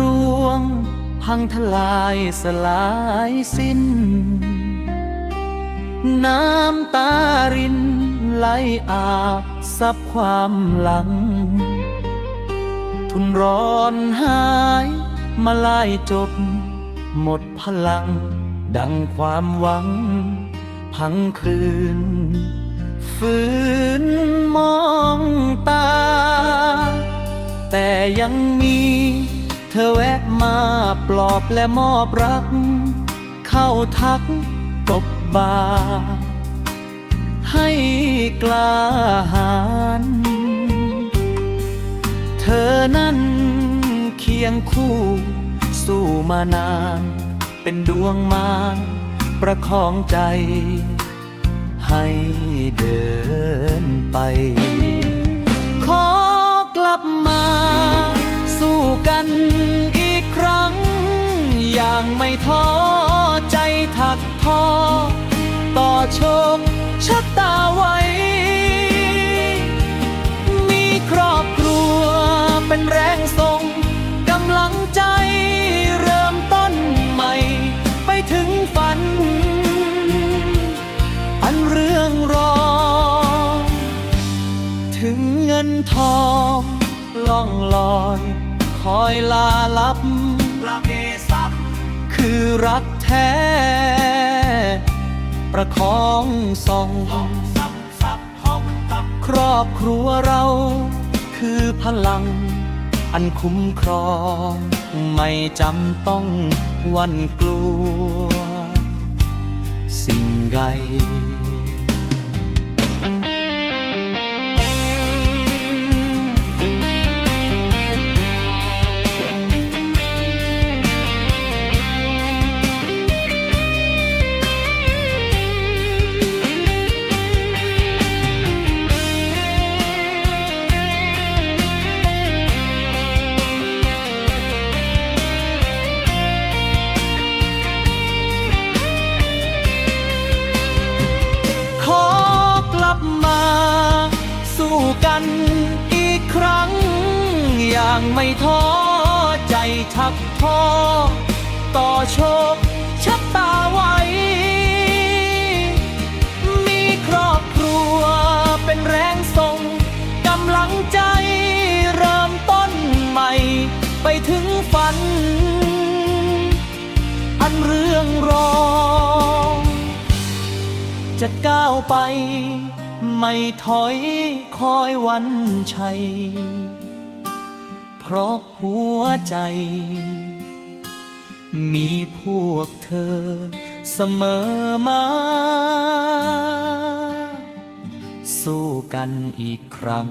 รวง พังทลายสลายสิ้น น้ำตารินไหลอาบซับความหลัง ทุนร้อนหายมาลายจบ หมดพลัง ดังความหวัง พังคืน ฝืนมองตา แต่ยังมี เธอแวะมาปลอบและมอบรัก เข้าทักกบบา ให้กล้าหาญเธอนั้นเคียงคู่ สู้มานาน เป็นดวงมารประคองใจ ให้เดินไป ขอกลับม สู้กันอีกครั้ง อย่างไม่ท้อใจถักทอ ต่อโชคชะตาไว้ มีครอบครัวเป็นแรงส่ง ล่องลอย คอยลาลับละเมซับคือรักแท้ ประคองส่องครอบครัวเรา คือพลัง อันคุ้มครอง ไม่จำต้องหวันกลัว สิ่งใด กันอีกครั้ง อย่างไม่ท้อใจทักท้อต่อโชคชะตาไว้ มีครอบครัวเป็นแรงส่งกำลังใจเริ่มต้นใหม่ ไปถึงฝัน อันเรื่องรองจะก้าวไป ไม่ถอยคอยวันชัย เพราะหัวใจ มีพวกเธอเสมอมา สู้กันอีกครั้ง